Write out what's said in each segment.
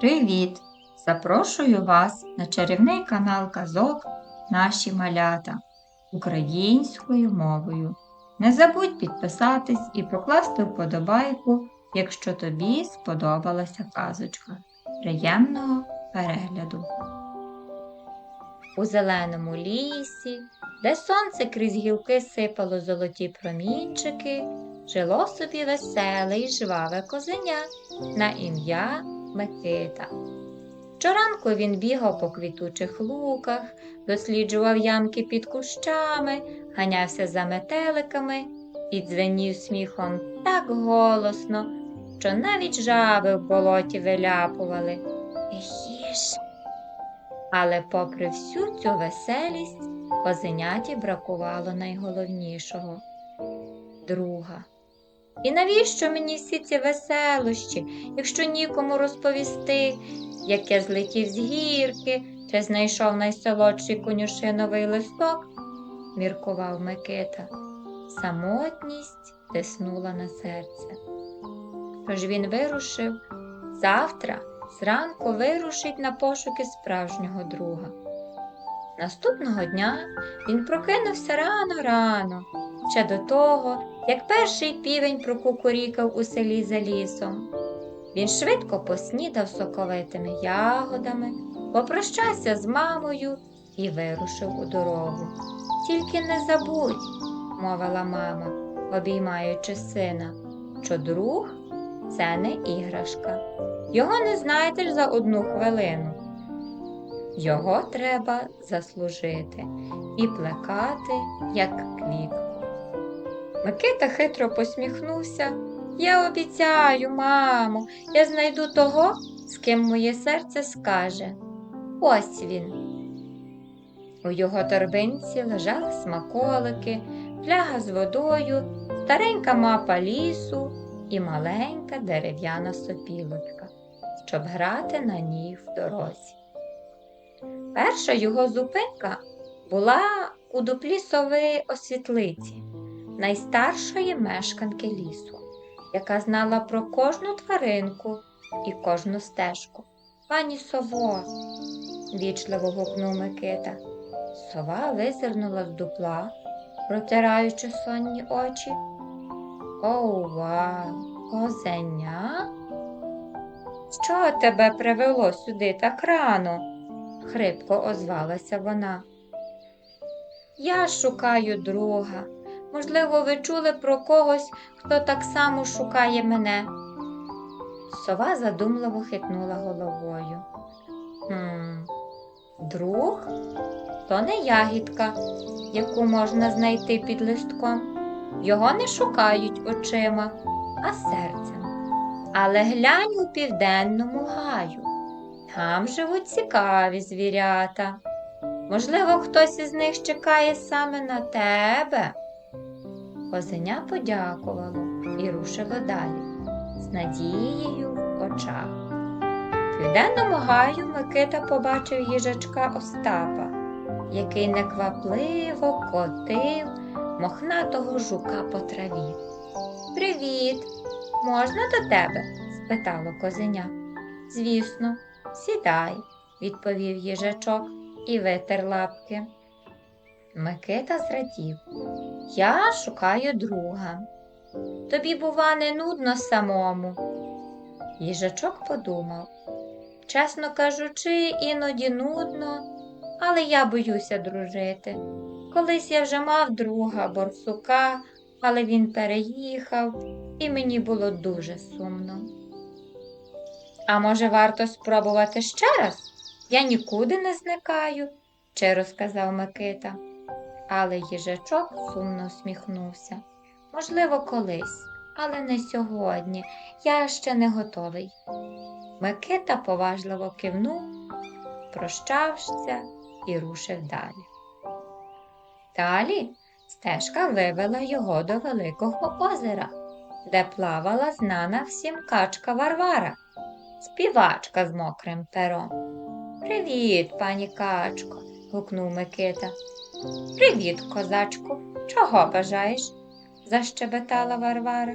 Привіт! Запрошую вас на чарівний канал казок Наші малята українською мовою. Не забудь підписатись і покласти вподобайку, якщо тобі сподобалася казочка. Приємного перегляду! У зеленому лісі, де сонце крізь гілки сипало золоті промінчики, жило собі веселе й жваве козеня на ім'я Микита. Щоранку він бігав по квітучих луках, досліджував ямки під кущами, ганявся за метеликами і дзвенів сміхом так голосно, що навіть жаби в болоті виляпували. Їж. Але попри всю цю веселість, козеняті бракувало найголовнішого друга. І навіщо мені всі ці веселощі, якщо нікому розповісти, як я злетів з гірки чи знайшов найсолодший конюшиновий листок, міркував Микита. Самотність тиснула на серце. Тож він вирушив завтра зранку вирушить на пошуки справжнього друга. Наступного дня він прокинувся рано-рано, ще до того, як перший півень прокукурікав у селі за лісом. Він швидко поснідав соковитими ягодами, попрощався з мамою і вирушив у дорогу. Тільки не забудь, мовила мама, обіймаючи сина, що друг це не іграшка. Його не знайдеш за одну хвилину. Його треба заслужити і плекати, як квітку. Микита хитро посміхнувся. Я обіцяю, мамо, я знайду того, з ким моє серце скаже. Ось він. У його торбинці лежали смаколики, фляга з водою, старенька мапа лісу і маленька дерев'яна сопілочка, щоб грати на ній в дорозі. Перша його зупинка була у дуплі сови освітлиці, найстаршої мешканки лісу, яка знала про кожну тваринку і кожну стежку. Пані сово, вічливо гукнув Микита. Сова визирнула з дупла, протираючи сонні очі. Ова, козеня? Що тебе привело сюди так рано? хрипко озвалася вона. Я шукаю друга. Можливо, ви чули про когось, хто так само шукає мене. Сова задумливо хитнула головою. «Хм, Друг то не ягідка, яку можна знайти під листком. Його не шукають очима, а серцем. Але глянь у південному гаю. Там живуть цікаві звірята. Можливо, хтось із них чекає саме на тебе. Козеня подякувало і рушило далі, з надією в очах. В південному гаю Микита побачив їжачка Остапа, який неквапливо котив мохнатого жука по траві. Привіт! Можна до тебе? спитало козеня. Звісно, сідай, відповів їжачок і витер лапки. Микита зрадів. Я шукаю друга. Тобі, бува, не нудно самому. Їжачок подумав. Чесно кажучи, іноді нудно, але я боюся дружити. Колись я вже мав друга борсука, але він переїхав, і мені було дуже сумно. А може, варто спробувати ще раз? Я нікуди не зникаю, щиро сказав Микита. Але їжачок сумно усміхнувся. Можливо, колись, але не сьогодні. Я ще не готовий. Микита поважливо кивнув, прощався і рушив далі. Далі стежка вивела його до великого озера, де плавала знана всім качка Варвара, співачка з мокрим пером. Привіт, пані качко, гукнув Микита. Привіт, козачку. Чого бажаєш? защебетала Варвара.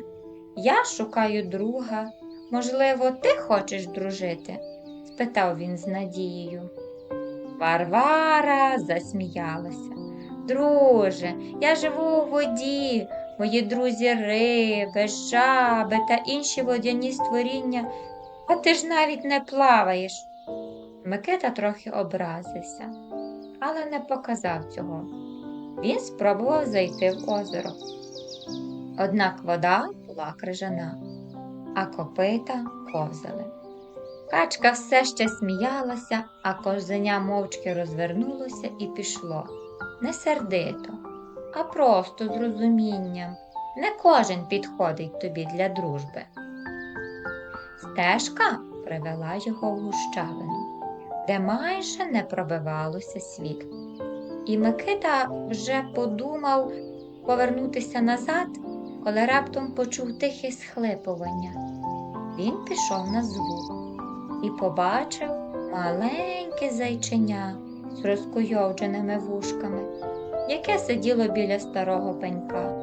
Я шукаю друга, Можливо, ти хочеш дружити? спитав він з надією. Варвара засміялася. Друже, я живу у воді, мої друзі риби, жаби та інші водяні створіння, а ти ж навіть не плаваєш. Микита трохи образився, але не показав цього. Він спробував зайти в озеро. Однак вода була крижана, а копита ковзали. Качка все ще сміялася, а козеня мовчки розвернулося і пішло. Не сердито, а просто з розумінням. Не кожен підходить тобі для дружби. Стежка привела його в гущавину, де майже не пробивалося світло. І Микита вже подумав повернутися назад, коли раптом почув тихе схлипування. Він пішов на звук і побачив маленьке зайченя з розкуйовдженими вушками, яке сиділо біля старого пенька.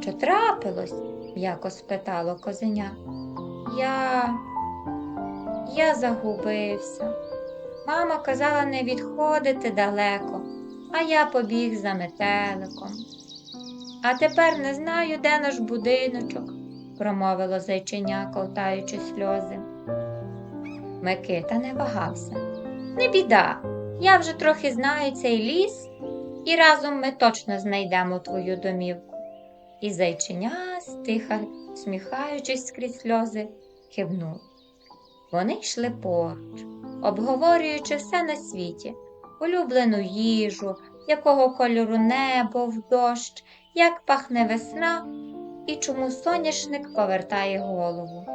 Що трапилось? м'яко спитало козеня. Я. Я загубився. Мама казала не відходити далеко, а я побіг за метеликом. А тепер не знаю, де наш будиночок, промовило зайченя, ковтаючи сльози. Микита не вагався. Не біда, я вже трохи знаю цей ліс, і разом ми точно знайдемо твою домівку. І зайченя, стиха, сміхаючись скрізь сльози, кивнув. Вони йшли поруч, обговорюючи все на світі, улюблену їжу, якого кольору небо в дощ, як пахне весна і чому соняшник повертає голову.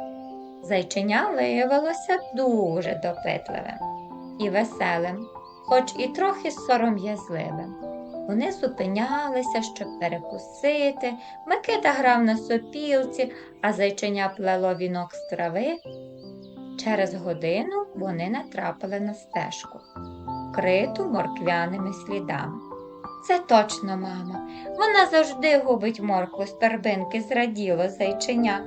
Зайченя виявилося дуже допитливим і веселим, хоч і трохи сором'язливим. Вони зупинялися, щоб перекусити, Микита грав на сопілці, а зайченя плело вінок з трави. Через годину вони натрапили на стежку, криту морквяними слідами. Це точно, мама. Вона завжди губить моркву з торбинки, зраділо зайченя.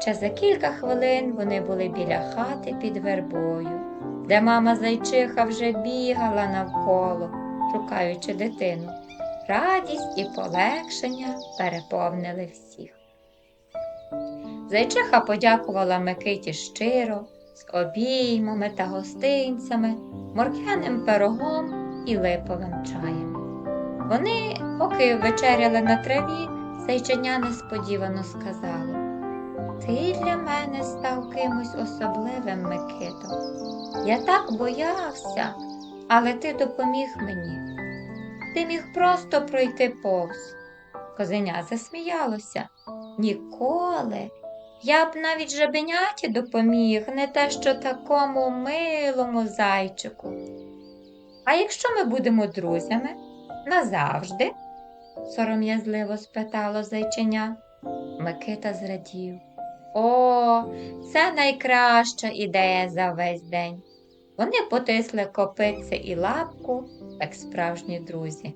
Ще за кілька хвилин вони були біля хати під вербою, де мама зайчиха вже бігала навколо, шукаючи дитину. Радість і полегшення переповнили всіх. Зайчиха подякувала Микиті щиро, з обіймами та гостинцями, морквяним пирогом і липовим чаєм. Вони, поки вечеряли на траві, зайченя несподівано сказало Ти для мене став кимось особливим, Микито. Я так боявся, але ти допоміг мені. Ти міг просто пройти повз. Козеня засміялося. Ніколи. Я б навіть жабеняті допоміг, не те що такому милому зайчику. А якщо ми будемо друзями назавжди? сором'язливо спитало зайченя. Микита зрадів. О, це найкраща ідея за весь день. Вони потисли копитце і лапку, як справжні друзі,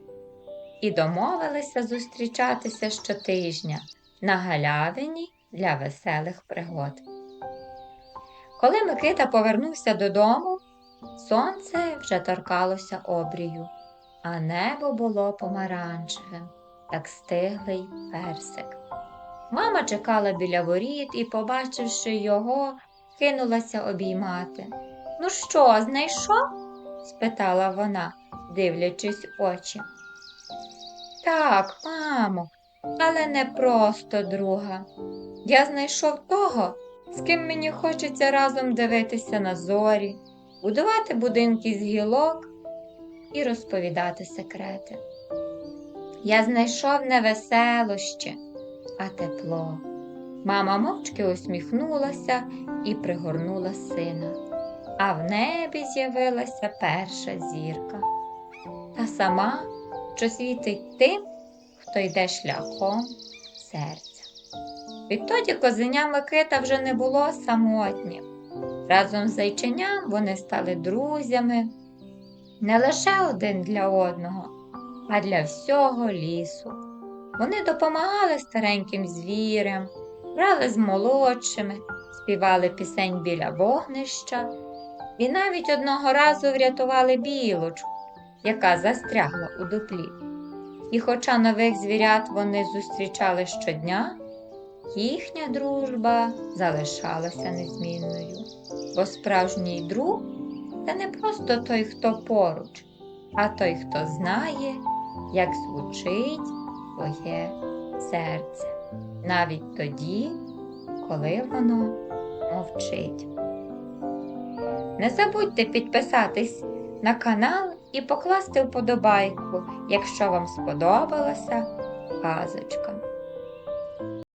і домовилися зустрічатися щотижня на галявині для веселих пригод. Коли Микита повернувся додому, сонце вже торкалося обрію, а небо було помаранчевим, як стиглий персик. Мама чекала біля воріт і, побачивши його, кинулася обіймати. Ну що, знайшов? спитала вона, дивлячись очі. Так, мамо, але не просто друга. Я знайшов того, з ким мені хочеться разом дивитися на зорі, будувати будинки з гілок і розповідати секрети. Я знайшов не веселощі, а тепло. Мама мовчки усміхнулася і пригорнула сина, а в небі з'явилася перша зірка. Та сама, що світить тим, хто йде шляхом серця. Відтоді козеня Микита вже не було самотнім. Разом з зайченям вони стали друзями не лише один для одного, а для всього лісу. Вони допомагали стареньким звірям, грали з молодшими, співали пісень біля вогнища і навіть одного разу врятували білочку, яка застрягла у дуплі. І хоча нових звірят вони зустрічали щодня, їхня дружба залишалася незмінною. Бо справжній друг це не просто той, хто поруч, а той, хто знає, як звучить твоє серце, навіть тоді, коли воно мовчить. Не забудьте підписатись на канал і покласти вподобайку, якщо вам сподобалася казочка.